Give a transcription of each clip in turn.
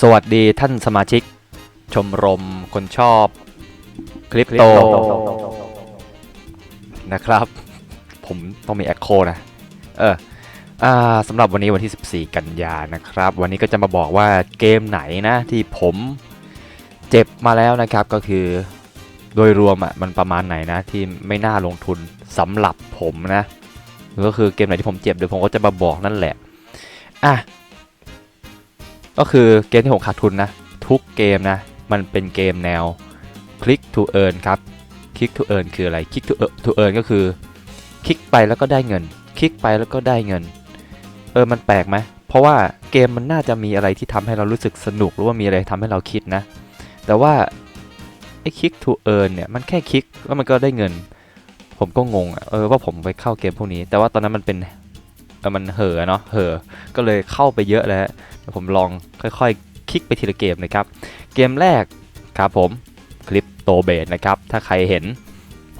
สวัสดีท่านสมาชิก ชมรมคนชอบคลิปโตนะครับ ผมต้องมีแอคโคนะ เออสำหรับวันนี้วันที่ 14 กันยานะครับ วันนี้ก็จะมาบอกว่าเกมไหนนะที่ผมเจ็บมาแล้วนะครับก็คือโดยรวมอะมันประมาณไหนนะที่ไม่น่าลงทุนสำหรับผมนะ ก็คือเกมไหนที่ผมเจ็บเดี๋ยวผมก็จะมาบอกนั่นแหละอะ ก็คือเกมที่ผมขาดทุนนะ ทุกเกมนะ มันเป็นเกมแนว click to earn ครับ click to earn คืออะไร click to earn to earn ก็คือ คลิกไปแล้วก็ได้เงิน คลิกไปแล้วก็ได้เงิน เออมันแปลกไหมเพราะว่าเกมมันน่าจะมีอะไรที่ทำให้เรารู้สึกสนุกหรือว่ามีอะไรทำให้เราคิดนะ แต่ว่าไอ้ click to earn เนี่ยมันแค่คลิกแล้วมันก็ได้เงิน ผมก็งงอะเออว่าผมไปเข้าเกมพวกนี้ แต่ว่าตอนนั้นมันเป็น มันเห่อเนาะเห่อก็เลยเข้าไปเยอะแล้วผมลองค่อยๆ คลิกไปทีละเกมนะครับ เกมแรกครับผมคลิปโตเบสนะครับ ถ้าใครเห็น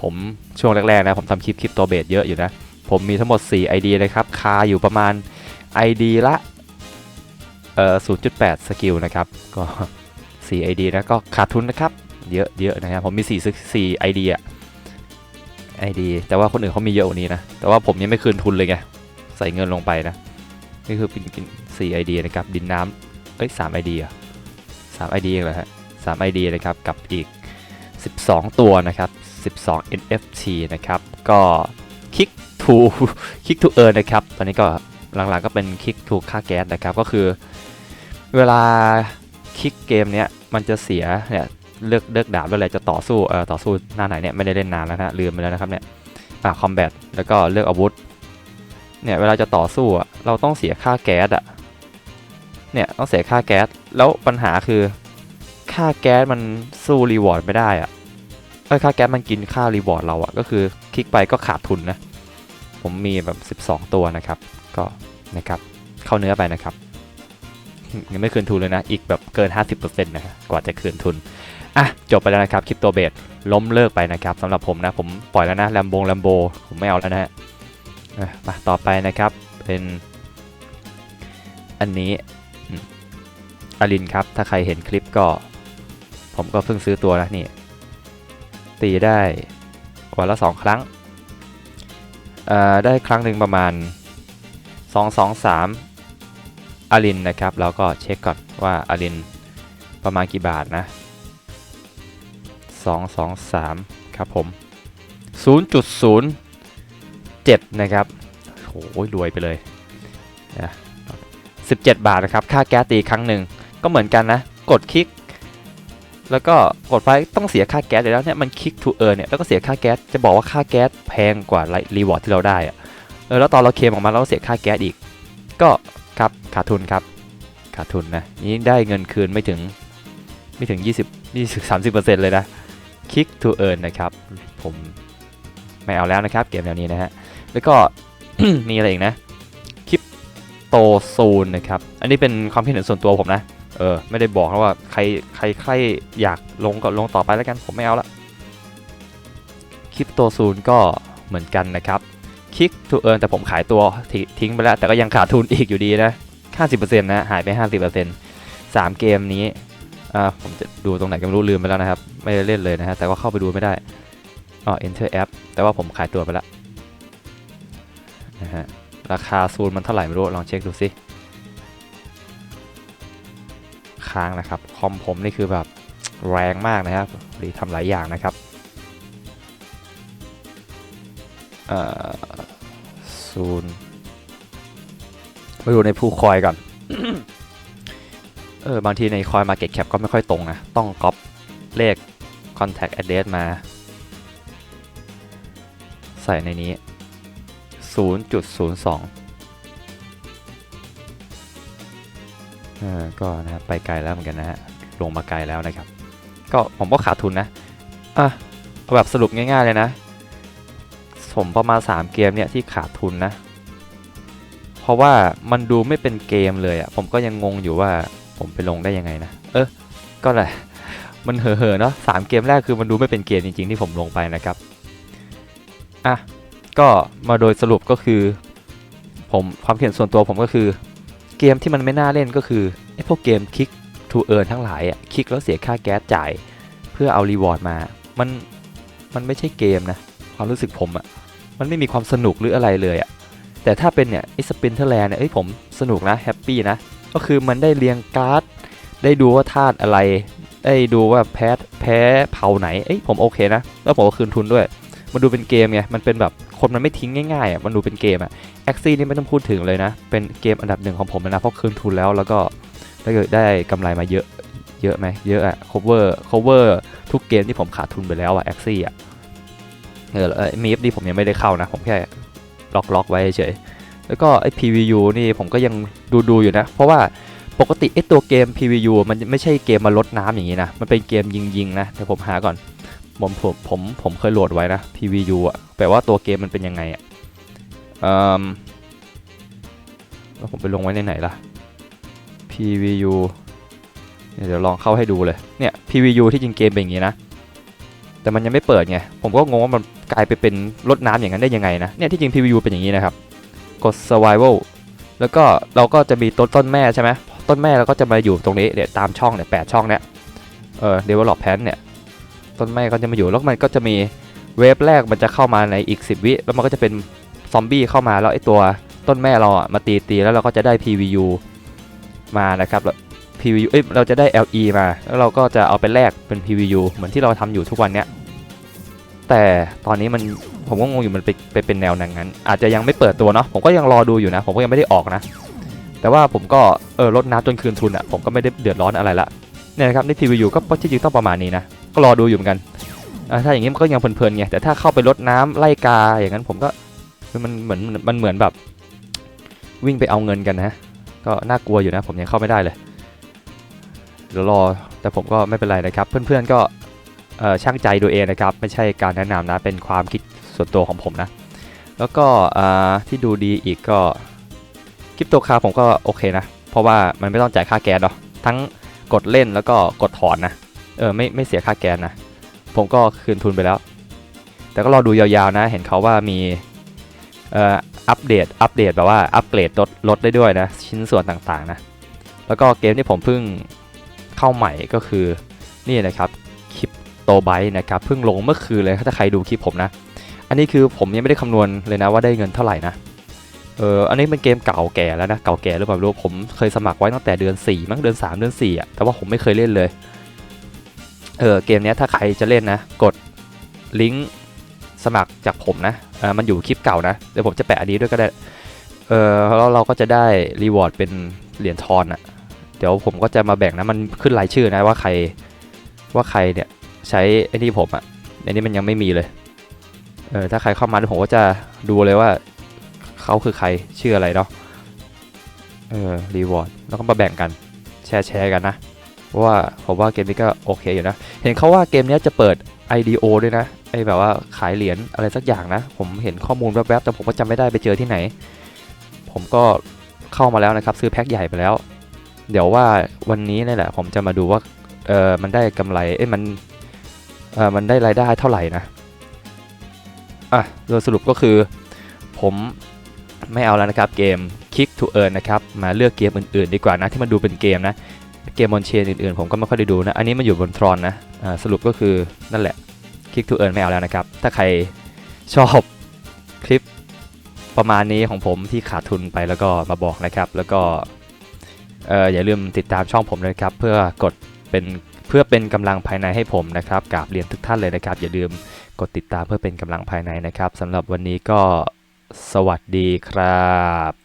ผมช่วงแรกๆนะผมทำคลิปคลิปโตเบสเยอะอยู่นะ ผมมีทั้งหมด 4 ID เลยครับ คาอยู่ประมาณ ID ละเอ่อ0.8 สกิลนะครับ ก็ 4 ID นะก็ขาดทุนนะครับ เยอะเยอะนะครับ ผมมี 4 4 ID อะ ID แต่ว่าคนอื่นเขามีเยอะกว่านี้นะ แต่ว่าผมยังไม่คืนทุนเลยไง ใส่เงินลงไปนะ นี่คือเป็น4 ID นะครับ ดินน้ำเอ้ย3 ID อะ3 ID เองเหรอฮะ3 ID นะครับ กับอีก 12 ตัวนะครับ 12 NFT นะครับ ก็คลิก to คลิก to earn นะครับ ตอนนี้ก็หลังๆก็เป็นคลิก to ค่าแก๊สนะครับ ก็คือเวลาคลิกเกมเนี้ยมันจะเสียเนี่ยเลือกเลือกดาบแล้วแหละจะต่อสู้เอ่อต่อสู้หน้าไหนเนี่ยไม่ได้เล่นนานแล้วนะลืมไปแล้วนะครับเนี่ยอ่าคอมแบทแล้วก็เลือกอาวุธ เนี่ยเวลาจะต่อสู้อะเราต้องเสียค่าแก๊สอะเนี่ยต้องเสียค่าแก๊สแล้วปัญหาคือ ค่าแก๊สมันสู้รีวอร์ดไม่ได้อะเอ้ยค่าแก๊สมันกินค่ารีวอร์ดเราอะก็คือคลิกไปก็ขาดทุนนะ ผมมีแบบ 12 ตัวนะครับ ก็นะครับเข้าเนื้อไปนะครับยังไม่คืนทุนเลยนะ อีกแบบเกิน 50%นะครับกว่าจะคืนทุนอะจบไปแล้วนะครับคริปโตเบสล้มเลิกไปนะครับสำหรับผมนะผมปล่อยแล้วนะแลมโบงแลมโบผมไม่เอาแล้วนะฮะ มาต่อไปนะครับเป็น อันนี้อืมอลินครับ ถ้าใครเห็นคลิปก็ ผมก็เพิ่งซื้อตัวนะนี่ ตีได้วันละสองครั้ง ได้ครั้งหนึ่งประมาณ 2 2 3อลินนะครับ แล้วก็เช็คก่อนว่าอลินประมาณกี่บาทนะ 2 2 3 ครับผม 0.0 7 นะครับโอ้ยรวยไปเลยนะ17 บาทนะครับ ค่าแก๊สตีครั้งหนึ่ง ก็เหมือนกันนะ กดคลิก แล้วก็กดไปต้องเสียค่าแก๊สอยู่แล้วเนี่ยมันคลิก to earn เนี่ยแล้วก็เสียค่าแก๊สจะบอกว่าค่าแก๊สแพงกว่ารีวอร์ดที่เราได้อะเออแล้วตอนเราเคลมออกมาเราก็เสียค่าแก๊สอีก ก็ครับขาดทุนครับขาดทุนนะนี่ได้เงินคืนไม่ถึงไม่ถึง 20 20 30%เลยนะคลิก to earn นะครับ ผมไม่เอาแล้วนะครับเกมแนวนี้นะฮะ แล้วก็ มีอะไรอีกนะคริปโตโซนนะครับ อันนี้เป็นความคิดเห็นส่วนตัวผมนะ เออ ไม่ได้บอกนะว่าใครใครใครอยากลงก็ลงต่อไปแล้วกันผมไม่เอาละคริปโตโซนก็เหมือนกันนะครับคลิกทูเอิร์นแต่ผมขายตัวททิ้งไปแล้ว แต่ก็ยังขาดทุนอีกอยู่ดีนะ50%นะหายไป 50% 3 เกมนี้อ่าผมจะดูตรงไหนก็ไม่รู้ลืมไปแล้วนะครับ ไม่ได้เล่นเลยนะฮะแต่ว่าเข้าไปดูไม่ได้อ๋อ enter app แต่ว่าผมขายตัวไปแล้ว นะฮะราคาซูนมันเท่าไหร่ไม่รู้ลองเช็คดูสิค้างนะครับคอมผมนี่คือแบบแรงมากนะครับหรือทำหลายอย่างนะครับซูนไปดูในผู้คอยก่อนเออบางทีในคอย Market Cap ก็ไม่ค่อยตรงนะต้องก๊อปเลข Contact Address มา ใส่ในนี้ 0.02เออก็นะครับไปไกลแล้วเหมือนกันนะฮะลงมาไกลแล้วนะครับ ก็ผมก็ขาดทุนนะอะเอาแบบสรุปง่ายๆเลยนะผมประมาณ 3 เกมเนี่ยที่ขาดทุนนะ เพราะว่ามันดูไม่เป็นเกมเลยอะ่ะผมก็ยังงงอยู่ว่าผมไปลงได้ยังไงนะ เออก็แหละมันเห่อะๆเนาะสามเกมแรกคือมันดูไม่เป็นเกมจริงๆที่ผมลงไปนะครับ อะ ก็มาโดยสรุปก็คือ ผมความเห็นส่วนตัวผมก็คือ เกมที่มันไม่น่าเล่นก็คือไอ้พวกเกมคลิก to to earn ทั้งหลายอะคลิกแล้วเสียค่าแก๊สจ่าย เพื่อเอารีวอร์ดมา มันมันไม่ใช่เกมนะ ความรู้สึกผมอะมันไม่มีความสนุกหรืออะไรเลยอะแต่ถ้าเป็นเนี่ยไอ้สปินเทอร์แลนเนี่ยเอ้ยผมสนุกนะแฮปปี้นะก็คือมันได้เรียงการ์ดได้ดูว่าธาตุอะไรได้ดูว่าแพ้แพ้เผาไหนเอ้ยผมโอเคนะ แล้วผมก็คืนทุนด้วย มันดูเป็นเกมไงมันเป็นแบบ คนมันไม่ทิ้งง่ายๆอะมันดูเป็นเกมอะแอคซี่นี่ไม่ต้องพูดถึงเลยนะ เป็นเกมอันดับหนึ่งของผมนะเพราะคืนทุนแล้วแล้วก็ได้ได้กำไรมาเยอะเยอะไหมเยอะอะ cover cover ทุกเกมที่ผมขาดทุนไปแล้วอะแอคซี่อะเออแล้วมีฟดีผมยังไม่ได้เข้านะ ผมแค่ล็อกล็อกไว้เฉยแล้วก็ไอ้ PVU นี่ผมก็ยังดูดูอยู่นะ เพราะว่าปกติไอ้ตัวเกม PVU มันไม่ใช่เกมมาลดน้ำอย่างนี้นะ มันเป็นเกมยิงๆนะเดี๋ยวผมหาก่อน ผมผมผมผมเคยโหลดไว้นะ PVU อะแปลว่าตัวเกมมันเป็นยังไงอะเอ่อแล้วผมไปลงไว้ในไหนล่ะ PVU เดี๋ยวลองเข้าให้ดูเลยเนี่ย PVU ที่จริงเกมเป็นอย่างนี้นะ แต่มันยังไม่เปิดไง ผมก็งงว่ามันกลายไปเป็นรดน้ำอย่างนั้นได้ยังไงนะ เนี่ยที่จริง PVU เป็นอย่างนี้นะครับ กด survival แล้วก็เราก็จะมีต้นต้นแม่ใช่ไหมต้นแม่เราก็จะมาอยู่ตรงนี้เนี่ยตามช่องเนี่ยแปดช่องเนี่ยเออ develop pan เนี่ย ต้นแม่ก็จะมาอยู่แล้วมันก็จะมีเวฟแรกมันจะเข้ามาในอีก 10 วิแล้วมันก็จะเป็นซอมบี้เข้ามาแล้วไอตัวต้นแม่เราอะมาตีตีแล้วเราก็จะได้ PVU มานะครับแล้ว PVU เอ้ยเราจะได้ LE มาแล้วเราก็จะเอาไปแลกเป็น PVU เหมือนที่เราทำอยู่ทุกวันเนี้ยแต่ตอนนี้มันผมก็งงอยู่มันไปไปเป็นแนวนั้นงั้น อาจจะยังไม่เปิดตัวเนาะผมก็ยังรอดูอยู่นะ ผมก็ยังไม่ได้ออกนะ แต่ว่าผมก็เออลดน้ำจนคืนทุนอะผมก็ไม่ได้เดือดร้อนอะไรละเนี่ยนะครับใน PVU ก็ที่จริงต้องประมาณนี้นะ ก็รอดูอยู่เหมือนกันถ้าอย่างนี้มันก็ยังเพลินๆไงแต่ถ้าเข้าไปรดน้ำไล่กาอย่างนั้นผมก็มันเหมือนมันเหมือนแบบ วิ่งไปเอาเงินกันนะ ก็น่ากลัวอยู่นะ ผมยังเข้าไม่ได้เลยเดี๋ยวรอแต่ผมก็ไม่เป็นไรนะครับ เพื่อนๆก็ช่างใจดูเองนะครับ ไม่ใช่การแนะนำนะเป็นความคิดส่วนตัวของผมนะ แล้วก็ที่ดูดีอีกก็คริปโตคาผมก็โอเคนะ เพราะว่ามันไม่ต้องจ่ายค่าแก๊สเนาะทั้งกดเล่นแล้วก็กดถอนนะ เออไม่ไม่เสียค่าแก๊สนะ ผมก็คืนทุนไปแล้ว แต่ก็รอดูยาวๆนะ เห็นเขาว่ามีเอ่ออัปเดตอัปเดตแบบว่าอัปเกรดลดลดได้ด้วยนะ ชิ้นส่วนต่างๆนะ แล้วก็เกมที่ผมเพิ่งเข้าใหม่ก็คือนี่นะครับคลิปโตไบนะครับเพิ่งลงเมื่อคืนเลยถ้าใครดูคลิปผมนะ อันนี้คือผมยังไม่ได้คำนวณเลยนะว่าได้เงินเท่าไหร่นะเอออันนี้เป็นเกมเก่าแก่แล้วนะ เก่าแก่หรือเปล่าไม่รู้ผมเคยสมัครไว้ตั้งแต่เดือน 4 มั้งเดือน 3 เดือน4อะแต่ว่าผมไม่เคยเล่นเลย เออเกมนี้ถ้าใครจะเล่นนะ กดลิงก์สมัครจากผมนะเออมันอยู่คลิปเก่านะ เดี๋ยวผมจะแปะอันนี้ด้วยก็ได้เออแล้วเราก็จะได้รีวอร์ดเป็นเหรียญทอนอะเดี๋ยวผมก็จะมาแบ่งนะมันขึ้นรายชื่อนะว่าใครว่าใครเนี่ยใช้ไอ้นี่ผมอะอันนี้มันยังไม่มีเลยเออถ้าใครเข้ามาผมก็จะดูเลยว่าเขาคือใครชื่ออะไรเนาะเออรีวอร์ดแล้วก็มาแบ่งกันแชร์แชร์กันนะ ราะว่าผมว่าเกมนี้ก็โอเคอยู่นะ เห็นเขาว่าเกมนี้จะเปิด IDO ด้วยนะ ไอแบบว่าขายเหรียญอะไรสักอย่างนะ ผมเห็นข้อมูลแวบๆ แต่ผมก็จำไม่ได้ไปเจอที่ไหน ผมก็เข้ามาแล้วนะครับ ซื้อแพ็คใหญ่ไปแล้ว เดี๋ยวว่าวันนี้นี่แหละ ผมจะมาดูว่า เออมันได้กำไร เอ้ยมัน เออมันได้รายได้เท่าไหร่นะ อะ โดยสรุปก็คือ ผมไม่เอาแล้วนะครับเกม Kick to Earn นะครับ มาเลือกเกมอื่นๆ ดีกว่านะที่มันดูเป็นเกมนะ เกมบนเชนอื่นๆ ผมก็ไม่ค่อยได้ดูนะ อันนี้มันอยู่บนทรอนนะสรุปก็คือนั่นแหละ Kick to Earn ไม่เอาแล้วนะครับ ถ้าใครชอบคลิปประมาณนี้ของผมที่ขาดทุนไปแล้วก็มาบอกนะครับ แล้วก็อย่าลืมติดตามช่องผมด้วยครับ เพื่อกดเป็นเพื่อเป็นกำลังภายในให้ผมนะครับกราบเรียนทุกท่านเลยนะครับ อย่าลืมกดติดตามเพื่อเป็นกำลังภายในนะครับสำหรับวันนี้ก็สวัสดีครับ